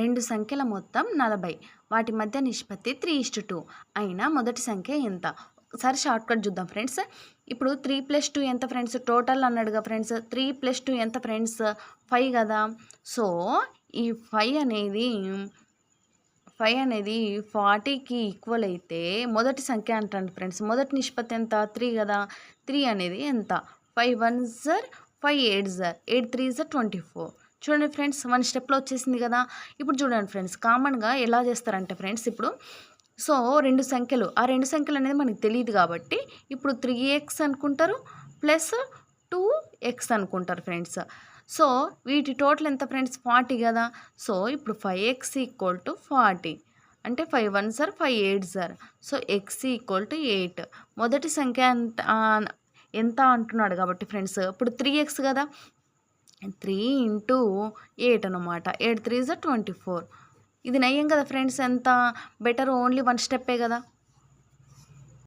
రెండు సంఖ్యల మొత్తం నలభై. వాటి మధ్య నిష్పత్తి త్రీ ఇస్టు టూ అయినా మొదటి సంఖ్య ఎంత? ఒకసారి షార్ట్ కట్ చూద్దాం ఫ్రెండ్స్ ఇప్పుడు త్రీ ప్లస్ టూ ఎంత ఫ్రెండ్స్ టోటల్ అన్నాడుగా ఫ్రెండ్స్ త్రీ ప్లస్ టూ ఎంత ఫ్రెండ్స్ ఫైవ్ కదా? సో ఈ ఫైవ్ అనేది ఫైవ్ అనేది ఫార్టీకి ఈక్వల్ అయితే మొదటి సంఖ్య అంటాను ఫ్రెండ్స్ మొదటి నిష్పత్తి ఎంత? త్రీ కదా? త్రీ అనేది ఎంత? ఫైవ్ వన్ జర్ ఫైవ్ ఎయిట్ జర్ ఎయిట్ త్రీ జర్ ట్వంటీ ఫోర్ చూడండి ఫ్రెండ్స్ వన్ స్టెప్లో వచ్చేసింది కదా. ఇప్పుడు చూడండి ఫ్రెండ్స్ కామన్గా ఎలా చేస్తారంటే ఫ్రెండ్స్ ఇప్పుడు సో రెండు సంఖ్యలు. ఆ రెండు సంఖ్యలు అనేది మనకు తెలియదు కాబట్టి ఇప్పుడు త్రీ ఎక్స్ అనుకుంటారు ప్లస్ టూ ఎక్స్ అనుకుంటారు ఫ్రెండ్స్. సో వీటి టోటల్ ఎంత ఫ్రెండ్స్? ఫార్టీ కదా. సో ఇప్పుడు five X equal to forty అంటే five one sir five eight sir so X equal to eight మొదటి సంఖ్య ఎంత ఎంత అంటున్నాడు కాబట్టి ఫ్రెండ్స్ ఇప్పుడు త్రీ ఎక్స్ కదా. త్రీ ఇంటూ ఎయిట్ అనమాట ఎయిట్ త్రీ జా ట్వంటీ ఫోర్. ఇది నయ్యం కదా ఫ్రెండ్స్ ఎంత? బెటర్ ఓన్లీ వన్ స్టెప్పే కదా.